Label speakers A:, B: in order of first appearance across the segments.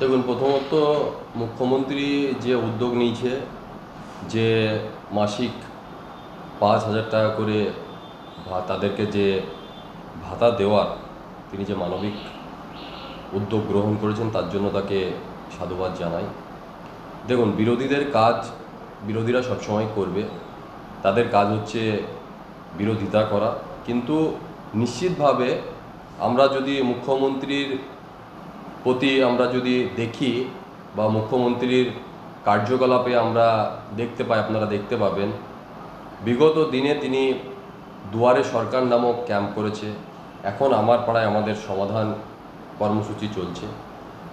A: দেখুন, প্রথমত মুখ্যমন্ত্রী যে উদ্যোগ নিয়েছে, যে মাসিক পাঁচ হাজার টাকা করে তাদেরকে যে ভাতা দেওয়ার, তিনি যে মানবিক উদ্যোগ গ্রহণ করেছেন, তার জন্য তাকে সাধুবাদ জানাই। দেখুন, বিরোধীদের কাজ বিরোধীরা সবসময় করবে। তাদের কাজ হচ্ছে বিরোধিতা করা। কিন্তু নিশ্চিতভাবে আমরা যদি মুখ্যমন্ত্রীর প্রতি আমরা যদি দেখি বা মুখ্যমন্ত্রীর কার্যকলাপে আমরা দেখতে পাই, আপনারা দেখতে পাবেন, বিগত দিনে তিনি দুয়ারে সরকার নামক ক্যাম্প করেছে। এখন আমার পাড়ায় আমাদের সমাধান কর্মসূচি চলছে।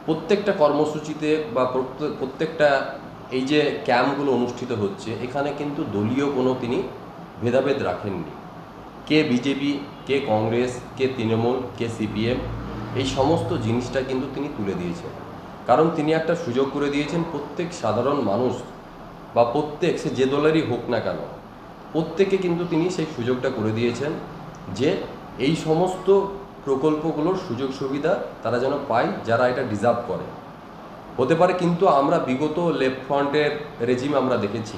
A: প্রত্যেকটা কর্মসূচিতে বা প্রত্যে- প্রত্যেকটা এই যে ক্যাম্পগুলো অনুষ্ঠিত হচ্ছে, এখানে কিন্তু দলীয় কোনো তিনি ভেদাভেদ রাখেননি। কে বিজেপি, কে কংগ্রেস, কে তৃণমূল, কে সিপিএম এই সমস্ত জিনিসটা কিন্তু তিনি তুলে দিয়েছেন। কারণ তিনি একটা সুযোগ করে দিয়েছেন, প্রত্যেক সাধারণ মানুষ বা প্রত্যেক, সে যে দলেরই হোক না কেন, প্রত্যেকে কিন্তু তিনি সেই সুযোগটা করে দিয়েছেন যে এই সমস্ত প্রকল্পগুলোর সুযোগ সুবিধা তারা যেন পায়, যারা এটা ডিজার্ভ করে। হতে পারে কিন্তু আমরা বিগত লেফট ফ্রন্টের রেজিম আমরা দেখেছি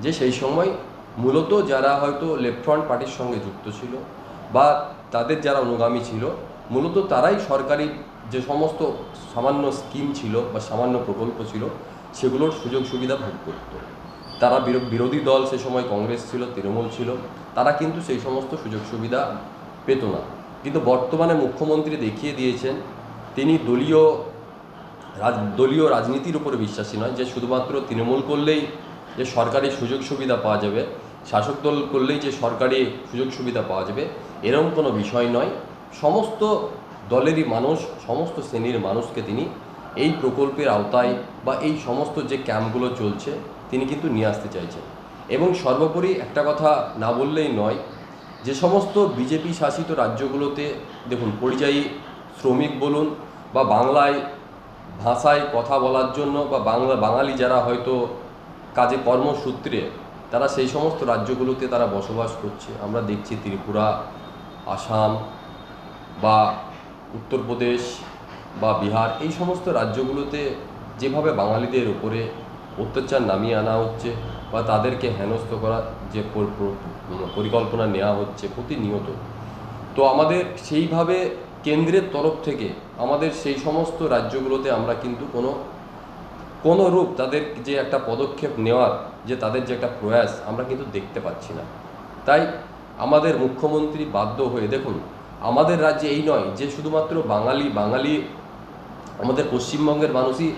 A: যে সেই সময় মূলত যারা হয়তো লেফট ফ্রন্ট পার্টির সঙ্গে যুক্ত ছিল বা তাদের যারা অনুগামী ছিল মূলত তারাই সরকারি যে সমস্ত সামান্য স্কিম ছিল বা সামান্য প্রকল্প ছিল, সেগুলোর সুযোগ সুবিধা ভোগ করত। তারা বিরো- বিরোধী দল সে সময় কংগ্রেস ছিল, তৃণমূল ছিল, তারা কিন্তু সেই সমস্ত সুযোগ সুবিধা পেত না। কিন্তু বর্তমানে মুখ্যমন্ত্রী দেখিয়ে দিয়েছেন, তিনি দলীয় রাজ, দলীয় রাজনীতির উপরে বিশ্বাসী নয়, যে শুধুমাত্র তৃণমূল করলেই যে সরকারি সুযোগ সুবিধা পাওয়া যাবে, শাসক দল করলেই যে সরকারি সুযোগ সুবিধা পাওয়া যাবে এরকম কোনো বিষয় নয়। সমস্ত দলেরই মানুষ, সমস্ত শ্রেণির মানুষকে তিনি এই প্রকল্পের আওতায় বা এই সমস্ত যে ক্যাম্পগুলো চলছে, তিনি কিন্তু নিয়ে আসতে চাইছেন। এবং সর্বোপরি একটা কথা না বললেই নয়, যে সমস্ত বিজেপি শাসিত রাজ্যগুলোতে দেখুন, পরিযায়ী শ্রমিক বলুন বা বাংলায় ভাষায় কথা বলার জন্য বা বাংলা, বাঙালি যারা হয়তো কাজে কর্মসূত্রে, তারা সেই সমস্ত রাজ্যগুলোতে তারা বসবাস করছে। আমরা দেখছি ত্রিপুরা, আসাম বা উত্তরপ্রদেশ বা বিহার এই সমস্ত রাজ্যগুলোতে যেভাবে বাঙালিদের উপরে অত্যাচার নামিয়ে আনা হচ্ছে বা তাদেরকে হেনস্থ করা যে পর- পর- পরিকল্পনা নেওয়া হচ্ছে প্রতিনিয়ত, তো আমাদের সেইভাবে কেন্দ্রের তরফ থেকে আমাদের সেই সমস্ত রাজ্যগুলোতে আমরা কিন্তু কোনো কোনো রূপ তাদের যে একটা পদক্ষেপ নেওয়ার যে তাদের যে একটা প্রয়াস আমরা কিন্তু দেখতে পাচ্ছি না। তাই আমাদের মুখ্যমন্ত্রী বাধ্য হয়ে দেখুন আমাদের রাজ্যে এই নয় যে শুধুমাত্র বাঙালি বাঙালি আমাদের পশ্চিমবঙ্গের মানুষই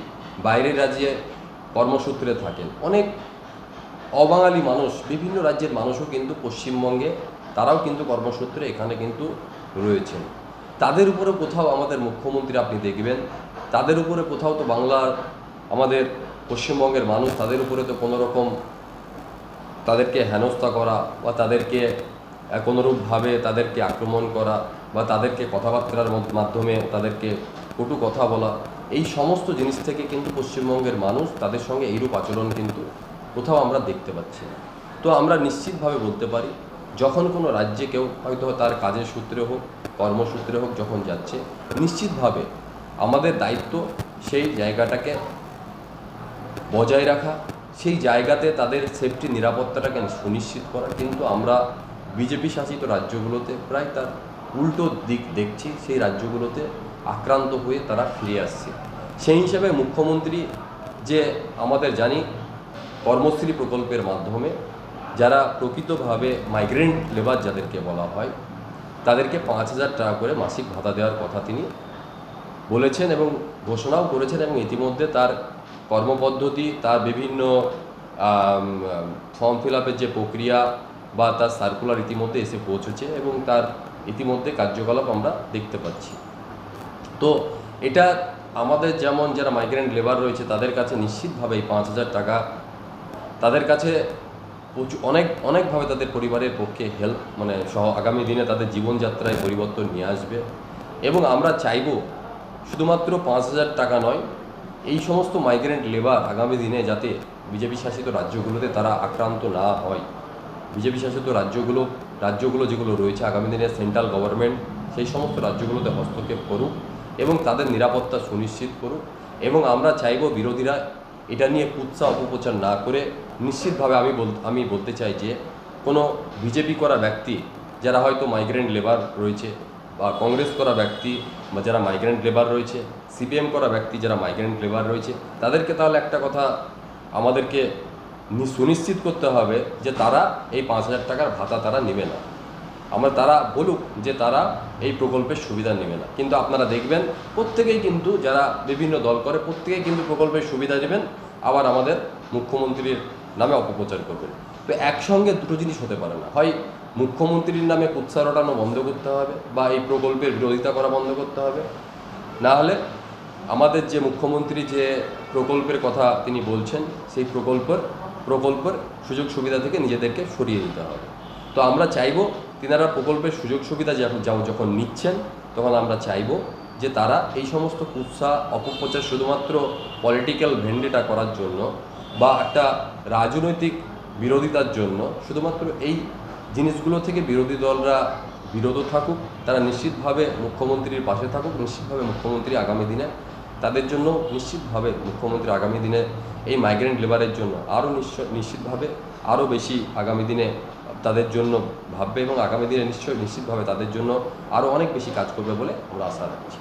A: বাইরের রাজ্যে কর্মসূত্রে থাকেন। অনেক অবাঙালি মানুষ, বিভিন্ন রাজ্যের মানুষও কিন্তু পশ্চিমবঙ্গে, তারাও কিন্তু কর্মসূত্রে এখানে কিন্তু রয়েছেন। তাদের উপরে কোথাও আমাদের মুখ্যমন্ত্রী আপনি দেখবেন, তাদের উপরে কোথাও তো বাংলার আমাদের পশ্চিমবঙ্গের মানুষ, তাদের উপরে তো কোনো রকম তাদেরকে হেনস্থা করা বা তাদেরকে কোনোরূপভাবে তাদেরকে আক্রমণ করা বা তাদেরকে কথাবার্তার মাধ্যমে তাদেরকে কটু কথা বলা, এই সমস্ত জিনিস থেকে কিন্তু পশ্চিমবঙ্গের মানুষ তাদের সঙ্গে এইরূপ আচরণ কিন্তু কোথাও আমরা দেখতে পাচ্ছি তো আমরা নিশ্চিতভাবে বলতে পারি, যখন কোনো রাজ্যে কেউ হয়তো তার কাজের সূত্রে হোক, কর্মসূত্রে হোক যখন যাচ্ছে, নিশ্চিতভাবে আমাদের দায়িত্ব সেই জায়গাটাকে বজায় রাখা, সেই জায়গাতে তাদের সেফটি নিরাপত্তাটাকে সুনিশ্চিত করা। কিন্তু আমরা বিজেপি শাসিত রাজ্যগুলোতে প্রায় তার উল্টো দিক দেখছি, সেই রাজ্যগুলোতে আক্রান্ত হয়ে তারা ফিরে আসছে। সেই হিসাবে মুখ্যমন্ত্রী যে আমাদের জানি কর্মশ্রী প্রকল্পের মাধ্যমে যারা প্রকৃতভাবে মাইগ্রেন্ট লেবার যাদেরকে বলা হয়, তাদেরকে পাঁচ হাজার টাকা করে মাসিক ভাতা দেওয়ার কথা তিনি বলেছেন এবং ঘোষণাও করেছেন এবং ইতিমধ্যে তার কর্মপদ্ধতি, তার বিভিন্ন ফর্ম ফিল যে প্রক্রিয়া বা তার সার্কুলার ইতিমধ্যে এসে পৌঁছেছে এবং তার ইতিমধ্যে কার্যকলাপ আমরা দেখতে পাচ্ছি। তো এটা আমাদের যেমন যারা মাইগ্রেন্ট লেবার রয়েছে, তাদের কাছে নিশ্চিতভাবে এই পাঁচ হাজার টাকা তাদের কাছে প্রচুর অনেক, অনেকভাবে তাদের পরিবারের পক্ষে হেল্প মানে সহ আগামী দিনে তাদের জীবনযাত্রায় পরিবর্তন নিয়ে আসবে। এবং আমরা চাইব শুধুমাত্র পাঁচ হাজার টাকা নয়, এই সমস্ত মাইগ্রেন্ট লেবার আগামী দিনে যাতে বিজেপি শাসিত রাজ্যগুলোতে তারা আক্রান্ত না হয়। বিজেপি শাসিত রাজ্যগুলো রাজ্যগুলো যেগুলো রয়েছে, আগামী দিনে সেন্ট্রাল গভর্নমেন্ট সেই সমস্ত রাজ্যগুলোতে হস্তক্ষেপ করুক এবং তাদের নিরাপত্তা সুনিশ্চিত করুক এবং আমরা চাইব বিরোধীরা এটা নিয়ে কুৎসা অপপ্রচার না করে নিশ্চিতভাবে আমি বল, আমি বলতে চাই যে কোনো বিজেপি করা ব্যক্তি যারা হয়তো মাইগ্রেন্ট লেবার রয়েছে বা কংগ্রেস করা ব্যক্তি বা যারা মাইগ্রেন্ট লেবার রয়েছে সিপিএম করা ব্যক্তি যারা মাইগ্রেন্ট লেবার রয়েছে, তাদেরকে তাহলে একটা কথা আমাদেরকে সুনিশ্চিত করতে হবে যে তারা এই পাঁচ হাজার টাকার ভাতা তারা নেবে না। আমরা তারা বলুক যে তারা এই প্রকল্পের সুবিধা নেবে না। কিন্তু আপনারা দেখবেন, প্রত্যেকেই কিন্তু যারা বিভিন্ন দল করে, প্রত্যেকেই কিন্তু প্রকল্পের সুবিধা নেবেন, আবার আমাদের মুখ্যমন্ত্রীর নামে অপপ্রচার করবেন। তো একসঙ্গে দুটো জিনিস হতে পারে না। হয় মুখ্যমন্ত্রীর নামে কুৎসা রটানো বন্ধ করতে হবে, বা এই প্রকল্পের বিরোধিতা করা বন্ধ করতে হবে। না হলে আমাদের যে মুখ্যমন্ত্রী যে প্রকল্পের কথা তিনি বলছেন, সেই প্রকল্পের প্রকল্পের সুযোগ সুবিধা থেকে নিজেদেরকে সরিয়ে দিতে হবে। তো আমরা চাইব তিনারা প্রকল্পের সুযোগ সুবিধা যখন যখন নিচ্ছেন, তখন আমরা চাইব যে তারা এই সমস্ত কুৎসা, অপপ্রচার শুধুমাত্র পলিটিক্যাল ভেন্ডেটা করার জন্য বা একটা রাজনৈতিক বিরোধিতার জন্য, শুধুমাত্র এই জিনিসগুলো থেকে বিরোধী দলরা বিরত থাকুক, তারা নিশ্চিতভাবে মুখ্যমন্ত্রীর পাশে থাকুক, নিশ্চিতভাবে মুখ্যমন্ত্রী আগামী দিনে তাদের জন্য নিশ্চিতভাবে মুখ্যমন্ত্রী আগামী দিনে এই মাইগ্রেন্ট লেবারের জন্য আরও নিশ্চয়, নিশ্চিতভাবে আরও বেশি আগামী দিনে তাদের জন্য ভাববে এবং আগামী দিনে নিশ্চয় নিশ্চিতভাবে তাদের জন্য আরও অনেক বেশি কাজ করবে বলে আমরা আশা রাখছি।